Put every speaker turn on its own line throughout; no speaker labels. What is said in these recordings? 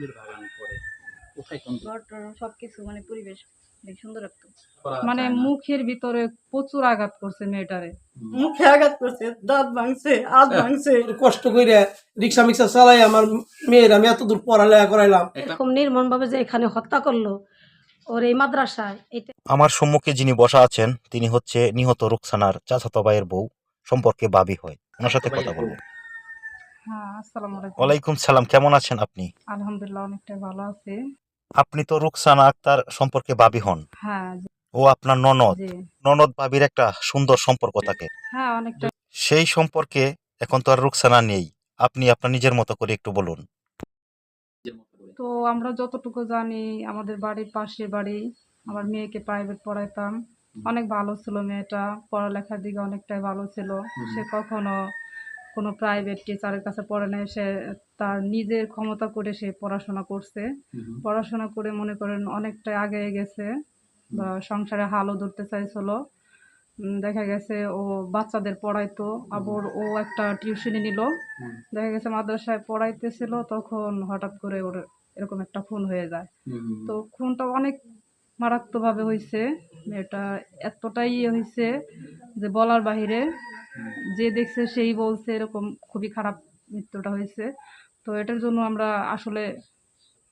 ফুলের বাগান করে। কোথায় কোন
সবকিছু মানে পরিবেশ সুন্দর রাখতো
মানে মুখের ভিতরে প্রচুর আঘাত করছে মেয়েটারে।
মুখে আঘাত করছে দাঁত ভাঙছে হাত ভাঙছে।
কষ্ট করে রিক্সা মিক্সা চালাই আমার মেয়ের আমি এত দূর পড়ালেখা করাইলাম।
এরকম নির্মমভাবে যে এখানে হত্যা করল ওর এই মাদ্রাসায় এটা
আমার সম্মুখে যিনি বসা আছেন তিনি হচ্ছে নিহত রুকসানার চাচাতো ভাইয়ের বউ সম্পর্কে বাবি হয়। ওনার সাথে কথা বলব।
হ্যাঁ
ওয়ালাইকুম সালাম কেমন আছেন আপনি?
আলহামদুলিল্লাহ অনেকটাই ভালো আছি।
আপনি তো রুকসানা আক্তার সম্পর্কে বাবি হন।
হ্যাঁ
ও আপনার ননদ। ননদ বাবির একটা সুন্দর সম্পর্ক থাকে।
হ্যাঁ অনেকটা।
সেই সম্পর্কে এখন তো আর রুকসানা নেই। আপনি আপনার নিজের মতো করে একটু বলুন।
তো আমরা যতটুকু জানি আমাদের বাড়ির পাশের বাড়ি আমার মেয়েকে প্রাইভেট পড়াইতাম। অনেক ভালো ছিল মেয়েটা পড়ালেখার দিকে অনেকটাই ভালো ছিল। সে কখনো কোনো প্রাইভেট টিচারের কাছে পড়ে নাই সে তার নিজের ক্ষমতা করে সে পড়াশোনা করছে। পড়াশোনা করে মনে করেন অনেকটা আগে গেছে বা সংসারে হালও ধরতে চাইছিল। দেখা গেছে ও বাচ্চাদের পড়াইতো আবার ও একটা টিউশনি নিল। দেখা গেছে মাদ্রাসায় পড়াইতেছিল তখন হঠাৎ করে ওর এরকম একটা খুন হয়ে যায়। তো খুনটা অনেক মারাত্মকভাবে হয়েছে এটা এতটাই ইয়ে হয়েছে যে বলার বাহিরে যে দেখছে সেই বলছে এরকম খুবই খারাপ মৃত্যুটা হয়েছে তো এটার জন্য আমরা আসলে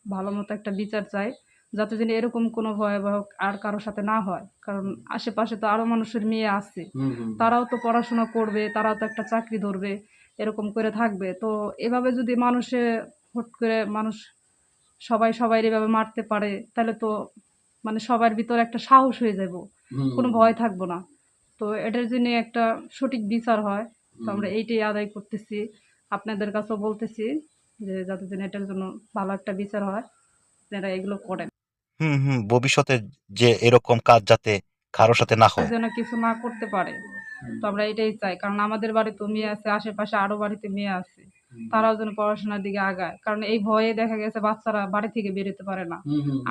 ভালো মতো একটা বিচার চাই যাতে যেন এরকম কোনো ভয়াবহ আর কারোর সাথে না হয়। কারণ আশেপাশে তো আরও মানুষের মেয়ে আছে। তারাও তো পড়াশোনা করবে তারাও তো একটা চাকরি ধরবে এরকম করে থাকবে। তো এভাবে যদি মানুষে হুট করে মানুষ সবাই সবাই এভাবে মারতে পারে তাহলে তো মানে সবার ভিতরে একটা সাহস হয়ে যাব। কোনো ভয় থাকব না। তো এটার জন্য একটা সঠিক বিচার হয়। তো আমরা এইটাই আদায় করতেছি। আপনাদের কাছেও বলতেছি যে যাতে যেন এটার জন্য ভালো একটা বিচার হয়। যারা এগুলো করেন।
হুম হুম ভবিষ্যতে যে এরকম কাজ যাতে কারোর সাথে না হয়।
যেন কিছু না করতে পারে। তো আমরা এটাই চাই। কারণ আমাদের বাড়িতে মেয়ে আছে আশেপাশে আরও বাড়িতে মেয়ে আছে। তারাও যেন পড়াশোনার দিকে আগায়। কারণ এই ভয়ে দেখা গেছে বাচ্চারা বাড়ি থেকে বেরোতে পারে না।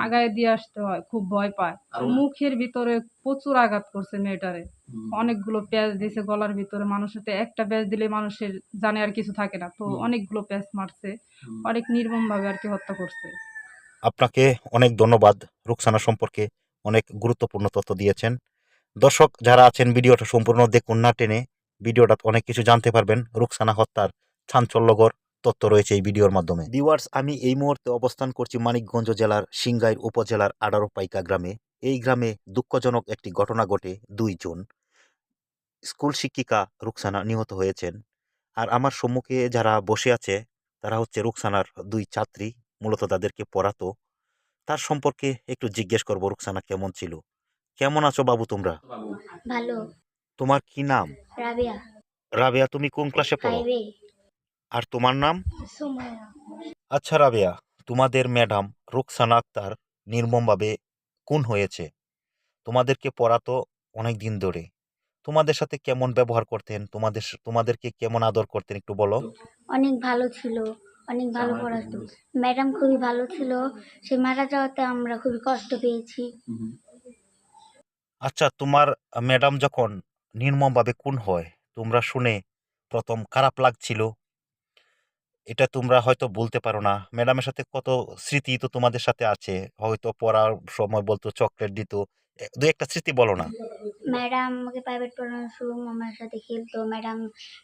আগায় দিয়ে আসতে হয় খুব ভয় পায়। মুখের ভিতরে প্রচুর আঘাত করছে মেয়েটারে। অনেকগুলো প্যাঁচ দিয়েছে গলার ভিতরে মানুষের তো একটা প্যাঁচ দিলে মানুষের জানে আর কিছু থাকে না। তো অনেকগুলো প্যাঁচ মারছে অনেক নির্মম ভাবে আর কি হত্যা করছে।
আপনাকে অনেক ধন্যবাদ। রুকসানা সম্পর্কে অনেক গুরুত্বপূর্ণ তথ্য দিয়েছেন। দর্শক যারা আছেন ভিডিওটা সম্পূর্ণ দেখুন না টেনে ভিডিওটা অনেক কিছু জানতে পারবেন। রুকসানা হত্যার চাঞ্চল্যকর তথ্য রয়েছে এই ভিডিওর মাধ্যমে। ভিউয়ার্স আমি এই মুহূর্তে অবস্থান করছি মানিকগঞ্জ জেলার সিংগাইর উপজেলার আডারোপাইকা গ্রামে। এই গ্রামে দুঃখজনক একটি ঘটনা ঘটে দুই জুন। স্কুল শিক্ষিকা রুকসানা নিহত হয়েছেন। আর আমার সম্মুখে যারা বসে আছে তারা হচ্ছে রুকসানার দুই ছাত্রী মূলত তাদেরকে পড়াতো। তার সম্পর্কে একটু জিজ্ঞেস করব রুকসানা কেমন ছিল? কেমন আছো বাবু তোমরা?
ভালো।
তোমার কি নাম?
রাবিয়া।
রাবেয়া তুমি কোন ক্লাসে পড়ো? আর তোমার নাম? আচ্ছা রাবেয়া তোমাদের ম্যাডাম রুকসানা আক্তার নির্মমভাবে খুন হয়েছে। তোমাদেরকে পড়াতো অনেক দিন ধরে। তোমাদের সাথে কেমন ব্যবহার করতেন? তোমাদের তোমাদেরকে কেমন আদর করতেন একটু বলো?
অনেক ভালো ছিল অনেক ভালো পড়াতো। ম্যাডাম খুবই ভালো ছিল সে মারা যাওয়াতে আমরা খুবই কষ্ট পেয়েছি।
আচ্ছা তোমার ম্যাডাম যখন নির্মমভাবে খুন হয় তোমরা শুনে প্রথম খারাপ লাগছিল? এটা তোমরা হয়তো বলতে পারো না। ম্যাডামের সাথে কত স্মৃতি তো তোমাদের সাথে আছে। হয়তো পড়ার সময় বলতো চকলেট দিত। দু একটা স্মৃতি বলো না।
ম্যাডাম আমাকে প্রাইভেট পড়ানোর সময় আমার সাথে খেলতো। ম্যাডাম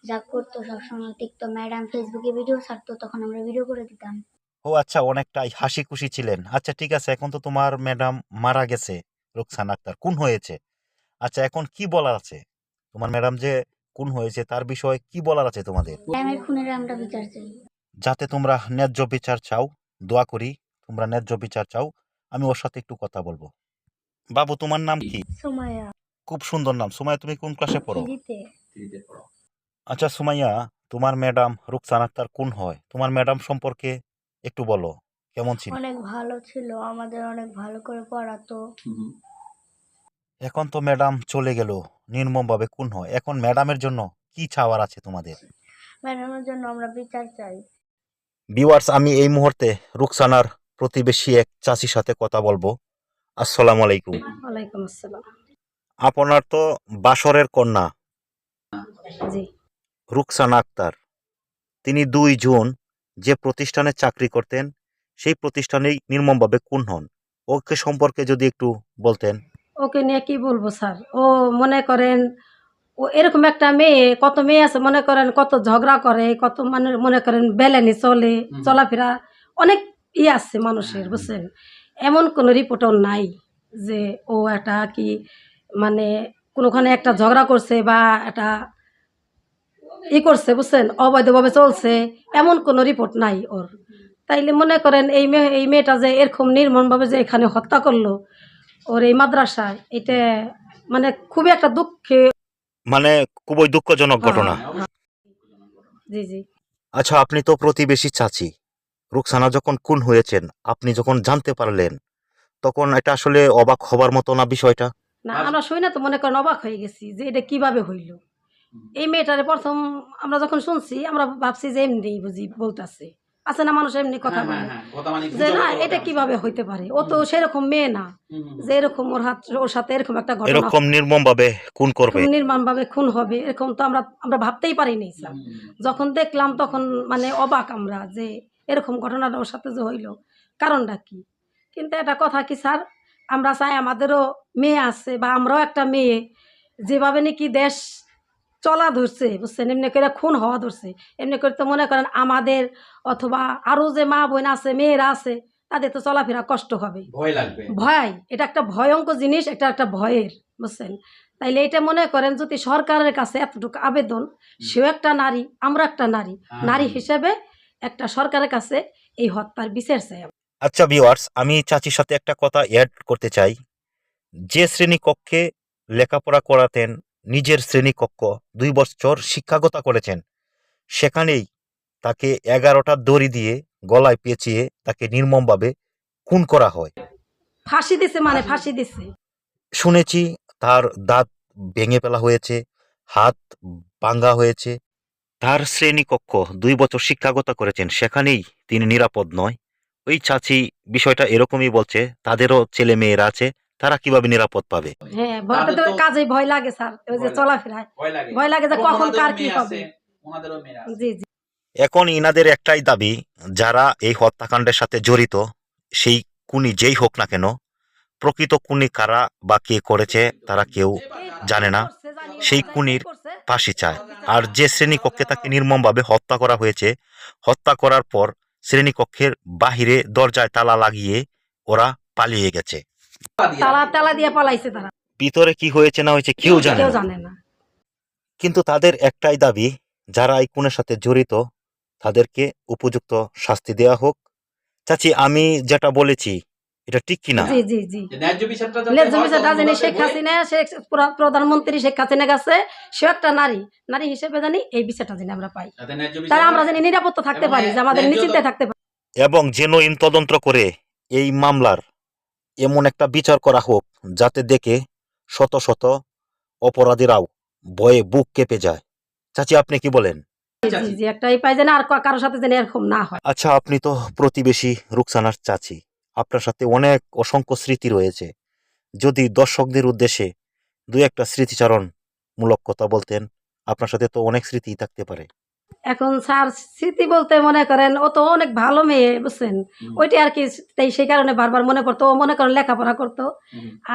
যা করতো সবসময় দেখতো। ম্যাডাম ফেসবুকে ভিডিও ছাড়তো তখন আমরা ভিডিও করে দিতাম।
ও আচ্ছা অনেকটাই হাসি খুশি ছিলেন। আচ্ছা ঠিক আছে এখন তো তোমার ম্যাডাম মারা গেছে রুকসানা আক্তার। কোন হয়েছে। আচ্ছা এখন কি বলার আছে? তোমার ম্যাডাম যে কোন হয়েছে তার বিষয়ে কি বলার আছে তোমাদের?
ম্যাডামের খুনের আমরা বিচার চাই।
যাতে তোমরা ন্যায্য বিচার চাও দোয়া করি তোমরা ন্যায্য বিচার চাও আমি ওর সাথে একটু কথা বলব। বাবু তোমার নাম কি?
সুমায়া
খুব সুন্দর নাম। সুমাইয়া তুমি কোন ক্লাসে পড়ো। আচ্ছা সুমাইয়া তোমার ম্যাডাম রুকসান আক্তার কোন হয়? তোমার ম্যাডাম সম্পর্কে একটু বলো কেমন ছিল?
অনেক ভালো ছিল আমাদের অনেক ভালো করে পড়াতো।
এখন তো ম্যাডাম চলে গেল নির্মমভাবে খুন হয়? এখন ম্যাডামের জন্য কি চাওয়ার আছে তোমাদের?
ম্যাডামের জন্য আমরা বিচার চাই।
ভিউয়ার্স আমি এই মুহূর্তে রুকসানার প্রতিবেশী এক চাষির সাথে কথা বলব। আসসালামু আলাইকুম। আপনার তো বাসরের কন্যা। রুকসানা আক্তার। তিনি দুই জুন যে প্রতিষ্ঠানে চাকরি করতেন সেই প্রতিষ্ঠানেই নির্মমভাবে খুন হন। ওকে সম্পর্কে যদি একটু বলতেন।
ওকে নিয়ে কি বলব স্যার? ও মনে করেন ও এরকম একটা মেয়ে কত মেয়ে আছে মনে করেন কত ঝগড়া করে কত মানে মনে করেন বেলেনি চলে চলাফেরা অনেক ই আছে মানুষের বুঝছেন? এমন কোনো রিপোর্টও নাই যে ও একটা কি মানে কোনোখানে একটা ঝগড়া করছে বা একটা ই করছে বুঝছেন? অবৈধভাবে চলছে এমন কোনো রিপোর্ট নাই ওর। তাইলে মনে করেন এই মেয়ে এই মেয়েটা যে এরকম নির্মমভাবে যে এখানে হত্যা করল ওর এই মাদ্রাসায় এটা মানে খুবই একটা দুঃখে
মানে খুবই দুঃখজনক ঘটনা।
হ্যাঁ,
জি জি।
আচ্ছা আপনি তো প্রতিবেশী চাচি। রুকসানা যখন খুন হয়েছেন আপনি যখন জানতে পারলেন তখন এটা আসলে অবাক হবার মতো না বিষয়টা?
না আমরা শুই না তো মনে করেন অবাক হয়ে গেছি যে এটা কীভাবে হইল। এই মেয়েটারে প্রথম আমরা যখন শুনছি আমরা ভাবছি যে এমনি বুঝি বলতেছে। আছে না মানুষ এমনি কথা
হ্যাঁ,
বলে?
হ্যাঁ, হ্যাঁ, কথা মানে
যে না এটা কীভাবে হইতে পারে? ও তো সেরকম মেয়ে না। যে এরকম ওর হাত ওর সাথে এরকম একটা ঘটনা
এরকম নির্মমভাবে খুন করবে।
নির্মাণ ভাবে খুন হবে এরকম তো আমরা আমরা ভাবতেই পারিনি স্যার যখন দেখলাম তখন মানে অবাক আমরা যে এরকম ঘটনাটা ওর সাথে যে হইল। কারণটা কি? কিন্তু এটা কথা কি স্যার আমরা চাই আমাদেরও মেয়ে আছে বা আমরাও একটা মেয়ে। যেভাবে নাকি দেশ চলা ধরছে বুঝছেন? এমনি করে খুন হওয়া ধরছে। এমনি করে তো মনে করেন আমাদের অথবা আরও যে মা বোন আছে মেয়েরা আছে তাদের তো চলাফেরা কষ্ট হবে।
ভয় লাগবে।
ভয় এটা একটা ভয়ঙ্কর জিনিস এটা একটা ভয়ের বুঝছেন? তাইলে এটা মনে করেন যদি সরকারের কাছে এতটুকু আবেদন সেও একটা নারী আমরা একটা নারী।
হ্যাঁ।
নারী হিসেবে একটা সরকারের কাছে এই হত্যার বিচার চাই
আচ্ছা ভিওয়ার্স আমি চাচির সাথে একটা কথা অ্যাড করতে চাই। যে শ্রেণি কক্ষে লেখাপড়া করাতেন নিজের শ্রেণীকক্ষ দুই বছর শিক্ষাগতা করেছেন। সেখানেই তাকে এগারোটা দড়ি দিয়ে গলায় পেঁচিয়ে তাকে নির্মমভাবে খুন করা হয়।
ফাঁসি দিছে মানে ফাঁসি দিছে।
শুনেছি তার দাঁত ভেঙে ফেলা হয়েছে হাত ভাঙ্গা হয়েছে। তার শ্রেণীকক্ষ দুই বছর শিক্ষাগতা করেছেন সেখানেই তিনি নিরাপদ নয়। ওই চাচি বিষয়টা এরকমই বলছে তাদেরও ছেলে মেয়েরা আছে তারা কীভাবে নিরাপদ পাবে?
হ্যাঁ ভয়টা তো কাজে ভয় লাগে স্যার ওই যে চলাফেরায়।
ভয় লাগে।
যে কখন কার কি হবে।
আছে, ওনাদেরও মেয়ে আছে।
জি জি।
এখন ইনাদের একটাই দাবি যারা এই হত্যাকাণ্ডের সাথে জড়িত সেই কুনি যেই হোক না কেন প্রকৃত কুনি কারা বা কে করেছে তারা কেউ জানে না। সেই খুনির ফাঁসি চায়। আর যে শ্রেণীকক্ষে তাকে নির্মমভাবে হত্যা করা হয়েছে হত্যা করার পর শ্রেণীকক্ষের বাহিরে দরজায় তালা লাগিয়ে ওরা পালিয়ে গেছে।
তালা তালা দিয়ে পালাইছে তারা।
ভিতরে কি হয়েছে না হয়েছে কেউ জানে
কেউ
না।
জানে না।
কিন্তু তাদের একটাই দাবি যারা এই খুনের সাথে জড়িত তাদেরকে উপযুক্ত শাস্তি দেওয়া হোক। চাচি আমি যেটা বলেছি এটা ঠিক কিনা?
জি জি জি।
ন্যায্য বিচারটা যাতে
লেজ বিচারটা
তখন
জানি শেখ হাসিনা শেখ প্রধানমন্ত্রী শেখ হাসিনা কাছে সে একটা নারী। নারী হিসেবে জানি এই বিচারটা জানি আমরা পাই। তারা আমরা জানি নিরাপত্তা থাকতে পারি যে আমাদের নিশ্চিন্তে থাকতে পারি।
এবং জেনুইন তদন্ত করে এই মামলার এমন একটা বিচার করা হোক যাতে দেখে শত শত অপরাধীরাও ভয়ে বুক কেঁপে যায়। চাচি আপনি কি বলেন?
জি জি একটাই পাই যেন আর কারোর সাথে যেন এরকম না হয়।
আচ্ছা আপনি তো প্রতিবেশী রুকসানার চাচি। আপনার সাথে অনেক অসংখ্য স্মৃতি রয়েছে। যদি দর্শকদের উদ্দেশ্যে দু একটা স্মৃতিচারণ মূলক কথা বলতেন আপনার সাথে তো অনেক স্মৃতি থাকতে পারে।
এখন স্যার স্মৃতি বলতে মনে করেন ও তো অনেক ভালো মেয়ে বুঝছেন?
হুম,
ওইটাই আর কি তাই সেই কারণে বারবার মনে পড়তো ও মনে করেন লেখাপড়া করতো।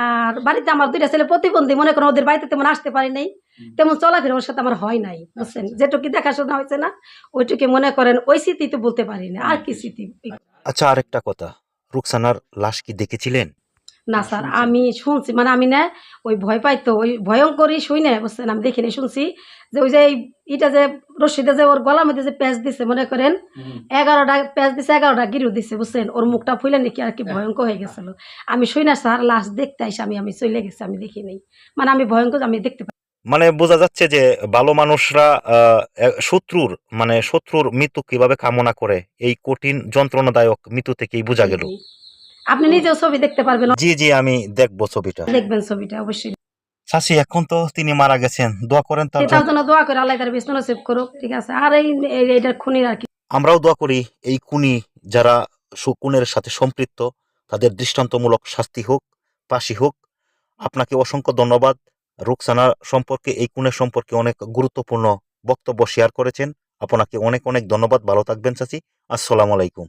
আর বাড়িতে আমার দুইটা ছেলে প্রতিবন্ধী মনে করেন ওদের বাড়িতে তেমন আসতে পারি নাই। তেমন চলাফেরা ওর সাথে আমার হয় নাই বুঝছেন? যেটুকু দেখাশোনা হয়েছে না ওইটুকু মনে করেন ওই স্মৃতি তো বলতে পারি না। আর কি স্মৃতি?
আচ্ছা আরেকটা কথা। রুকসানার লাশ কি দেখেছিলেন?
না স্যার আমি শুনছি মানে আমি না ওই ভয় পাইতো ওই ভয়ঙ্করই শুই না বুঝছেন? আমি দেখিনি শুনছি যে ওই যে এই ইটা যে রশিদে যে ওর গলার মধ্যে যে প্যাঁচ দিছে মনে করেন এগারোটা প্যাঁচ দিছে এগারোটা গিরু দিছে বুঝছেন? ওর মুখটা ফুলে নাকি আর কি ভয়ঙ্কর হয়ে গেছিল। আমি শুই না স্যার লাস্ট দেখতে আইসি আমি আমি চলে গেছি আমি দেখি নাই। মানে আমি ভয়ঙ্কর আমি দেখতে পাই।
মানে বোঝা যাচ্ছে যে ভালো মানুষরা আহ, শত্রুর মানে শত্রুর মৃত্যু কীভাবে কামনা করে এই কঠিন যন্ত্রণাদায়ক মৃত্যু থেকেই বোঝা গেল।
আপনি নিজেও ছবি দেখতে পারবেন।
জি জি আমি দেখব ছবিটা।
দেখবেন ছবিটা অবশ্যই।
শাসি এখন তো তিনি মারা গেছেন। দোয়া করেন তার
জন্য। দোয়া করে আল্লাহ তার বিষ্ণু নসিব করুক ঠিক আছে? আর এই এই- এইটার খুনির আর কি।
আমরাও দোয়া করি এই কুনি যারা সুকুনের সাথে সম্পৃক্ত তাদের দৃষ্টান্তমূলক শাস্তি হোক ফাঁসি হোক। আপনাকে অসংখ্য ধন্যবাদ। রুকসানা সম্পর্কে এই কুনের সম্পর্কে অনেক গুরুত্বপূর্ণ বক্তব্য শেয়ার করেছেন। আপনাকে অনেক অনেক ধন্যবাদ। ভালো থাকবেন চাচি। আসসালামু আলাইকুম।